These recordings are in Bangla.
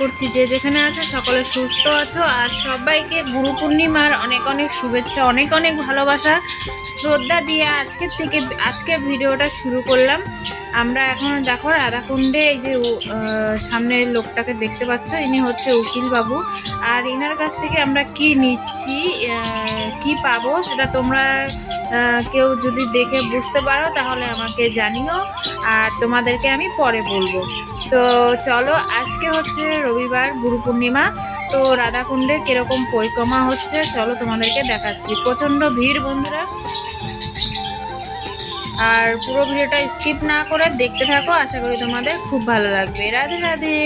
করছি যে যেখানে আছো সকলে সুস্থ আছো। আর সবাইকে গুরু পূর্ণিমার অনেক অনেক শুভেচ্ছা, অনেক অনেক ভালোবাসা, শ্রদ্ধা দিয়ে আজকের থেকে, আজকের ভিডিওটা শুরু করলাম। আমরা এখন দেখো রাধাকুণ্ডে এই যে সামনের লোকটাকে দেখতে পাচ্ছ, ইনি হচ্ছে উকিল বাবু আর ইনার কাছ থেকে আমরা কি নিচ্ছি কি পাবো সেটা তোমরা কেউ যদি দেখে বুঝতে পারো তাহলে আমাকে জানিও। আর তোমাদেরকে আমি পরে বলব। তো চলো, আজকে হচ্ছে রবিবার, গুরু পূর্ণিমা। তো রাধাকুণ্ডে কীরকম পরিক্রমা হচ্ছে, চলো তোমাদেরকে দেখাচ্ছি। প্রচণ্ড ভিড়, বন্ধুরা। আর পুরো ভিডিওটা স্কিপ না করে দেখতে থাকো, আশা করি তোমাদের খুব ভালো লাগবে। রাধে রাধে।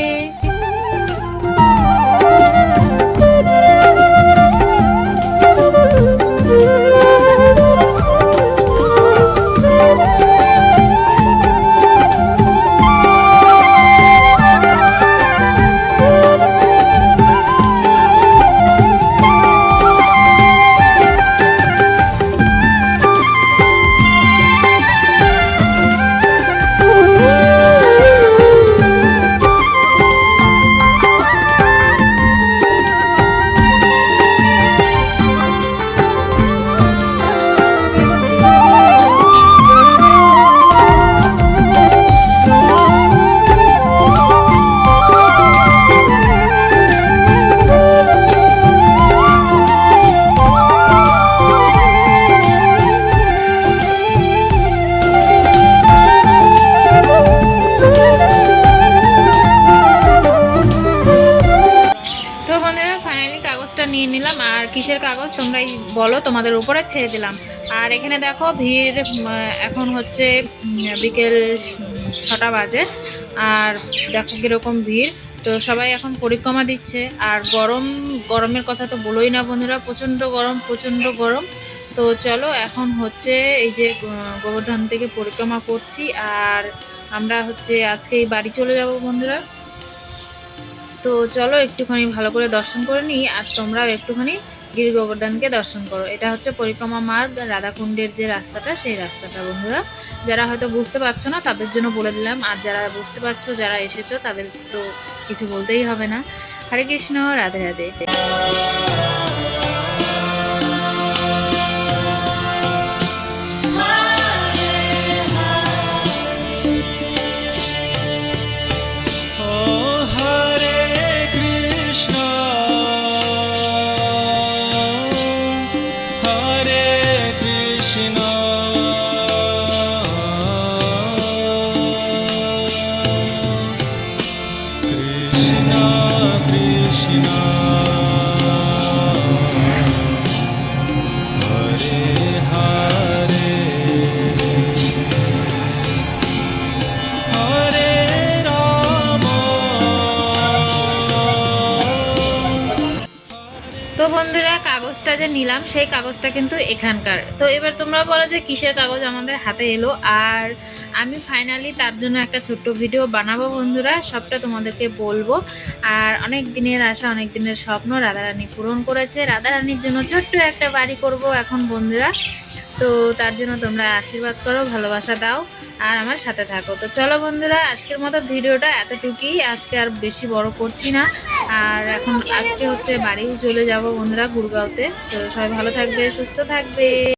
কাগজটা নিয়ে নিলাম আর কিসের কাগজ তোমরাই বলো, তোমাদের উপরে ছেড়ে দিলাম। আর এখানে দেখো ভিড় এখন হচ্ছে বিকেল ছটা বাজে। আর দেখো কীরকম ভিড়। তো সবাই এখন পরিক্রমা দিচ্ছে। আর গরম, গরমের কথা তো বলোই না বন্ধুরা, প্রচণ্ড গরম প্রচণ্ড গরম। তো চলো, এখন হচ্ছে এই যে গোবর্ধন থেকে পরিক্রমা করছি। আর আমরা হচ্ছে আজকে এই বাড়ি চলে যাব বন্ধুরা। তো চলো একটুখানি ভালো করে দর্শন করে নিই, আর তোমরাও একটুখানি গিরি গোবর্ধনকে দর্শন করো। এটা হচ্ছে পরিক্রমা মার্গ, রাধাকুণ্ডের যে রাস্তাটা, সেই রাস্তাটা, বন্ধুরা। যারা হয়তো বুঝতে পারছ না, তাদের জন্য বলে দিলাম। আর যারা বুঝতে পারছ, যারা এসেছ, তাদের তো কিছু বলতেই হবে না। হরে কৃষ্ণ, রাধে রাধে। বন্ধুরা, কাগজটা যে নিলাম, সেই কাগজটা কিন্তু এখানকার। তো এবার তোমরা বলো যে কিসের কাগজ আমাদের হাতে এলো। আর আমি ফাইনালি তার জন্য একটা ছোট্ট ভিডিও বানাবো বন্ধুরা, সবটা তোমাদেরকে বলব। আর অনেক দিনের আশা, অনেক দিনের স্বপ্ন, রাধারানী পূরণ করেছে। রাধারানীর জন্য ছোট্ট একটা বাড়ি করব এখন বন্ধুরা। তো তার জন্য তোমরা আশীর্বাদ করো, ভালোবাসা দাও আর আমার সাথে থাকো। তো চলো বন্ধুরা, আজকের মতো ভিডিওটা এতটুকুই। আজকে আর বেশি বড় করছি না। আর এখন আজকে হচ্ছে বাড়িও চলে যাব বন্ধুরা গুরগাঁওতে। তো সবাই ভালো থাকবে, সুস্থ থাকবে।